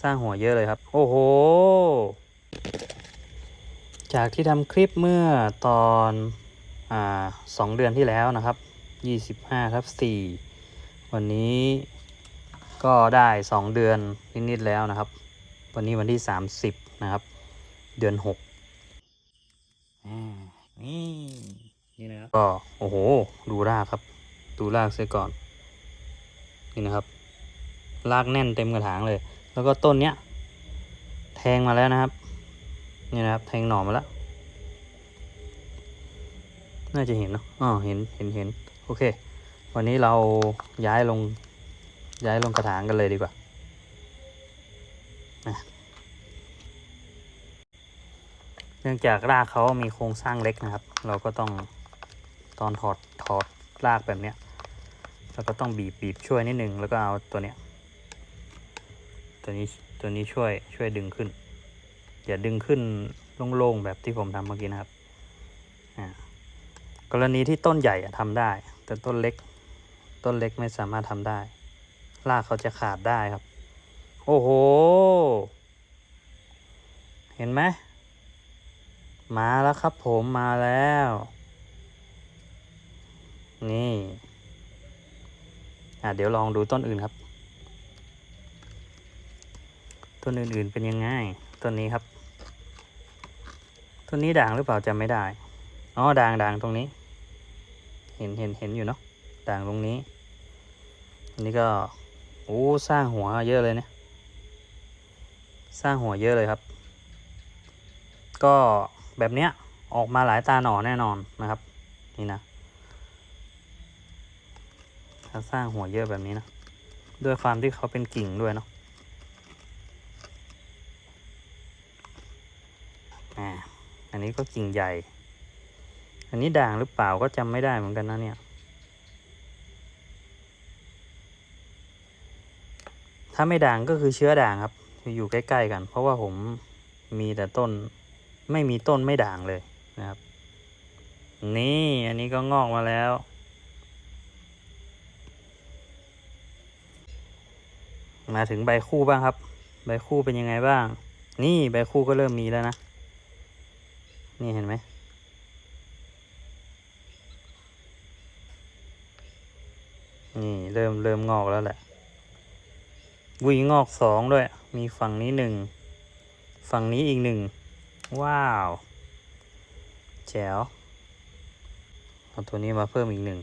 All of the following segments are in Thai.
สร้างหัวเยอะเลยครับ โอ้โห จากที่ทำคลิปเมื่อตอนอ่าสองเดือนที่แล้วนะครับยี่สิบห้าทับสี่วันนี้ก็ได้สองเดือนนิดๆแล้วนะครับ วันนี้วันที่สามสิบนะครับ เดือนหกอ่านี่นี่นะครับก็โอ้โห ดูรากครับ ดูรากเสียก่อน นี่นะครับ รากแน่นเต็มกระถางเลย แล้วก็ต้นเนี้ย แทงมาแล้วนะครับ นี่นะครับ แทงหน่อมาแล้ว น่าจะเห็นเนาะอ๋อเห็นเห็นเห็นโอเค วันนี้เราย้ายลง ย้ายลงกระถางกันเลยดีกว่านะเนื่องจากรากเขามีโครงสร้างเล็กนะครับ เราก็ต้องตอนถอดถอดรากแบบเนี้ย แล้วก็ต้องบีบบีบช่วยนิดนึงแล้วก็เอาตัวเนี้ย ตัวนี้ตัวนี้ช่วยช่วยดึงขึ้น อย่าดึงขึ้นโล่งๆแบบที่ผมทำเมื่อกี้นะครับกรณีที่ต้นใหญ่ทำได้ แต่ต้นเล็ก ต้นเล็กไม่สามารถทำได้รากเขาจะขาดได้ครับ โอ้โห เห็นไหมมาแล้วครับผมมาแล้ว นี่อะเดี๋ยวลองดูต้นอื่นครับ ต้นอื่นๆเป็นยังไงต้นนี้ครับต้นนี้ด่างหรือเปล่าจำไม่ได้อ๋อด่างด่างตรงนี้ เห็นเห็นเห็นอยู่เนาะด่างตรงนี้ อันนี้ก็โอ้สร้างหัวเยอะเลยเนี่ยสร้างหัวเยอะเลยครับ ก็แบบเนี้ยออกมาหลายตาหน่อแน่นอนนะครับ นี่นะถ้าสร้างหัวเยอะแบบนี้นะด้วยความที่เขาเป็นกิ่งด้วยเนาะ อ่า อันนี้ก็กิ่งใหญ่ อันนี้ด่างหรือเปล่าก็จำไม่ได้เหมือนกันนะเนี่ย ถ้าไม่ด่างก็คือเชื้อด่างครับ อยู่ใกล้ๆกัน เพราะว่าผมมีแต่ต้น ไม่มีต้นไม่ด่างเลยนะครับ นี่อันนี้ก็งอกมาแล้วมาถึงใบคู่บ้างครับ ใบคู่เป็นยังไงบ้าง นี่ใบคู่ก็เริ่มมีแล้วนะ นี่เห็นไหมนี่เริ่มเริ่มงอกแล้วแหละวิงอกสองด้วย มีฝั่งนี้หนึ่ง ฝั่งนี้อีกหนึ่ง ว้าว แจ๋ว เอาตัวนี้มาเพิ่มอีกหนึ่ง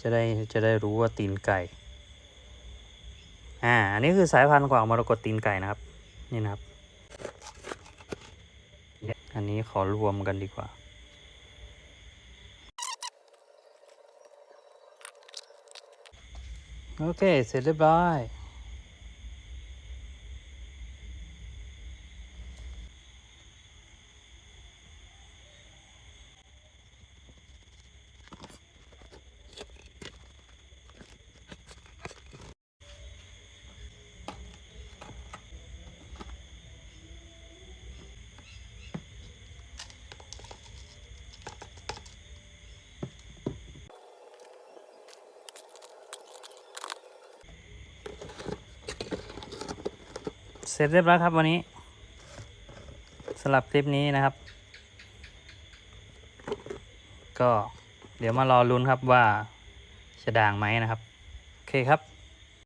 จะได้จะได้รู้ว่าตีนไก่ อ่า อันนี้คือสายพันธุ์กว่างมรกตตีนไก่นะครับ นี่นะครับ อันนี้ขอรวมกันดีกว่า โอเค เสร็จเรียบร้อย สร็จเรียบร้อยครับวันนี้สำหรับคลิปนี้นะครับ ก็เดี๋ยวมารอลุ้นครับว่าจะด่างไหมนะครับ โอเคครับ